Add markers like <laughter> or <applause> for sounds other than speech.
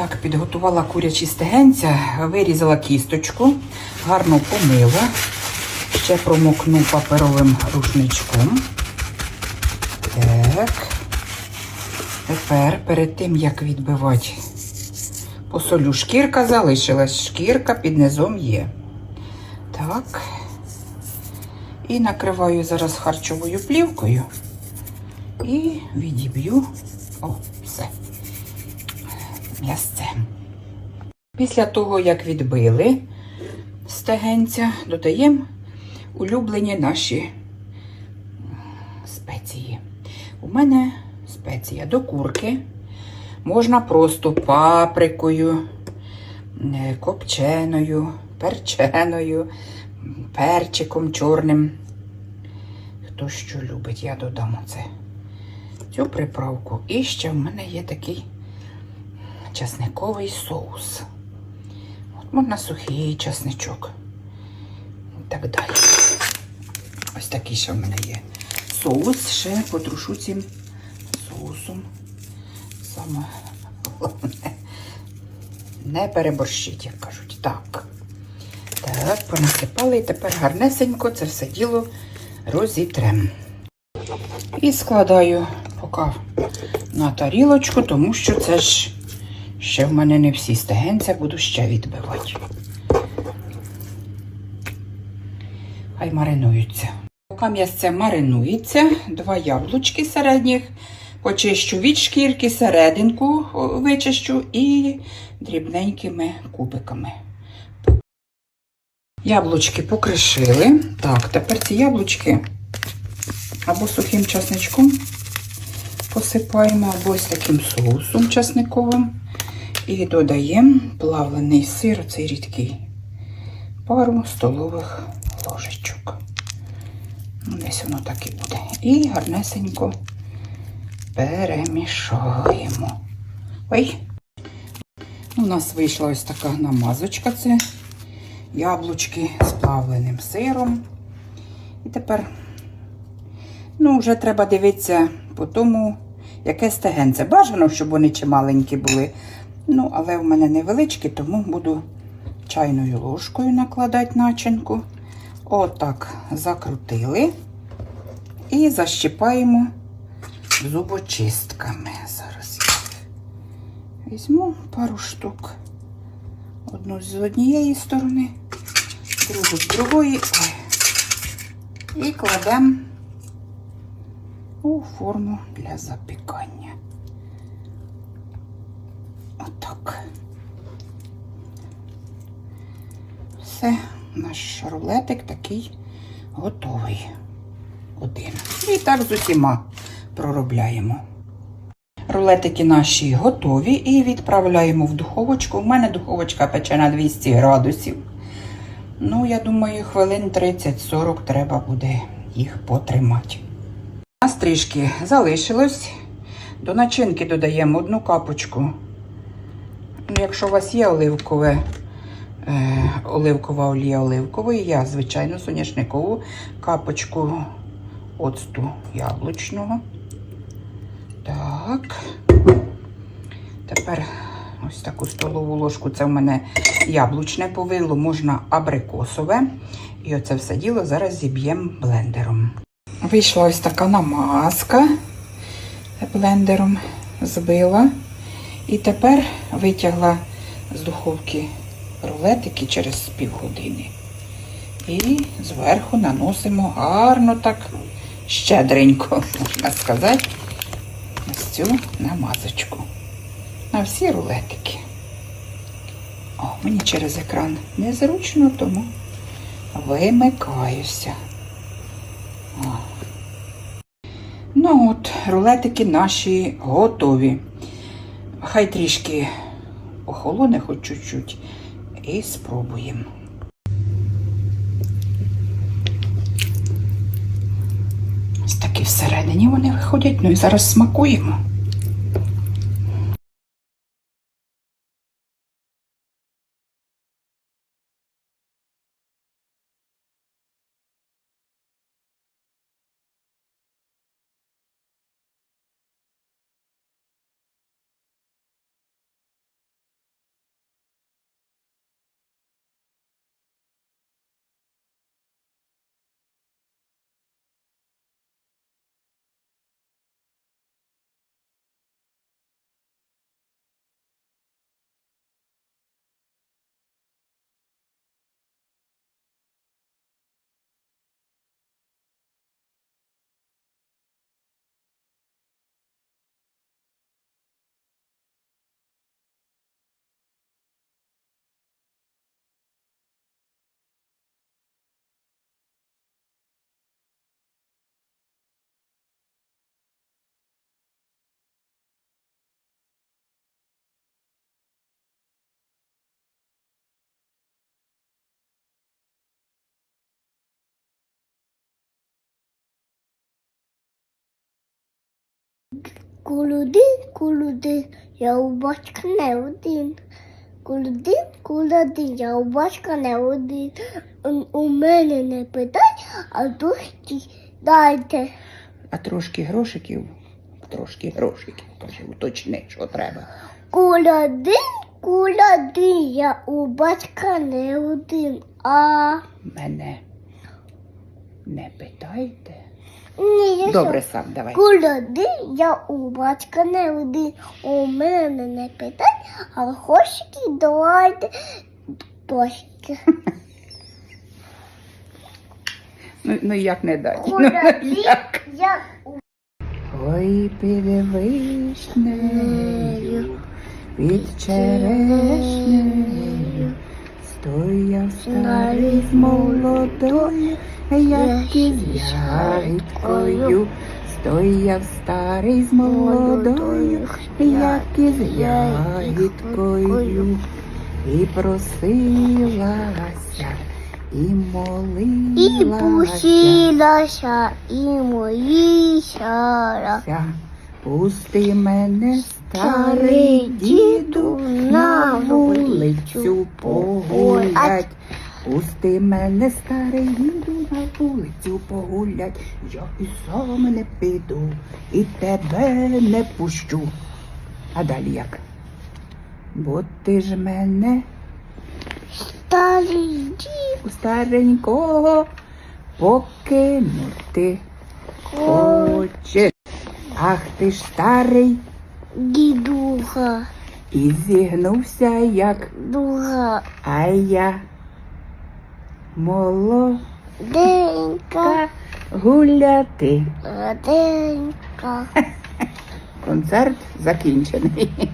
Так, підготувала курячі стегенця, вирізала кісточку, гарно помила, ще промокну паперовим рушничком. Так. Тепер перед тим, як відбивати посолю, шкірка залишилась, шкірка під низом є. Так. І накриваю зараз харчовою плівкою і відіб'ю. О, все. М'ясце. Після того, як відбили стегенця, додаємо улюблені наші спеції. У мене спеція до курки. Можна просто паприкою, е, копченою, перченою, перчиком чорним. Хто що любить, я додам оце. Цю приправку. І ще в мене є такий часниковий соус. От можна сухий часничок. І так далі. Ось такий ще в мене є. Соус ще потрушу цим соусом. Саме головне. Не переборщить, як кажуть. Так. Так, понасипали і тепер гарнесенько це все діло розітрем. І складаю поки на тарілочку, тому що це ж ще в мене не всі стегенця, буду ще відбивати. Хай маринуються. Поки м'ясце маринується, два яблучки середніх, почищу від шкірки, серединку вичищу і дрібненькими кубиками. Яблучки покришили. Так, тепер ці яблучки або сухим часничком посипаємо, або ось таким соусом часниковим. І додаємо плавлений сир, цей рідкий, пару столових ложечок. Ну, Десь воно так і буде. І гарнесенько перемішаємо. Ой! У нас вийшла ось така намазочка. Це яблучки з плавленим сиром. І тепер, ну, вже треба дивитися по тому, яке стегенце. Бажано, щоб вони чималенькі були. Ну, але в мене невеличкі, тому буду чайною ложкою накладати начинку. Отак закрутили. І защипаємо зубочистками. Зараз я візьму пару штук. Одну з однієї сторони, другу з другої. І кладемо у форму для запікання. Отак. Все, наш рулетик такий готовий. Один. І так з усіма проробляємо. Рулетики наші готові і відправляємо в духовочку. У мене духовочка пече на 200 градусів. Ну, я думаю, хвилин 30-40 треба буде їх потримати. У нас трішки залишилось. До начинки додаємо одну капочку. Ну, Якщо у вас є оливкове, е, оливкова олія оливкової, я, звичайно, соняшникову капочку оцту яблучного. Так. Тепер ось таку столову ложку. Це в мене яблучне повидло, можна абрикосове. І оце все діло зараз зіб'ємо блендером. Вийшла ось така намазка блендером збила. І тепер витягла з духовки рулетики через півгодини. І зверху наносимо гарно так щедренько, можна сказати, ось цю намазочку. На всі рулетики. О, мені через екран незручно, тому вимикаюся. О. Ну от, рулетики наші готові. Хай трішки охолоне хоч чуть-чуть. І спробуємо. Ось такі всередині вони виходять. Ну і зараз смакуємо. Кулудин, кулудин, я у батька не один. Кулудин, кулудин, я у батька не один. У- мене не питай, а дужки дайте. А трошки грошиків, трошки грошиків, каже, уточни, що треба. Кулядин, кулядин, я у батька не один. А Мене не питайте. Ні, я Добре, сам давай. Кулядин, я у батька не один. У мене не питай, а грошики давайте дошки. <laughs> Ну, ну як не дати? Ну, як? я у Ой, під вишнею, під черешнею, стояв старий з молодою, як із ягідкою. Стояв старий з молодою, як із ягідкою, і просилася, і молилася, І молилася. пустилася, і моїся. Ся, Пусти мене, старий діду, на вулицю погулять. Пусти мене, старий діду, на вулицю погулять. Я і сам не піду, і тебе не пущу. А далі як? Бо ти ж мене Старий дід, старенького покинути хочеш. Ах ти ж старий дідуха, і зігнувся, як дуга, а я молоденька гуляти. Молоденька. Концерт закінчений.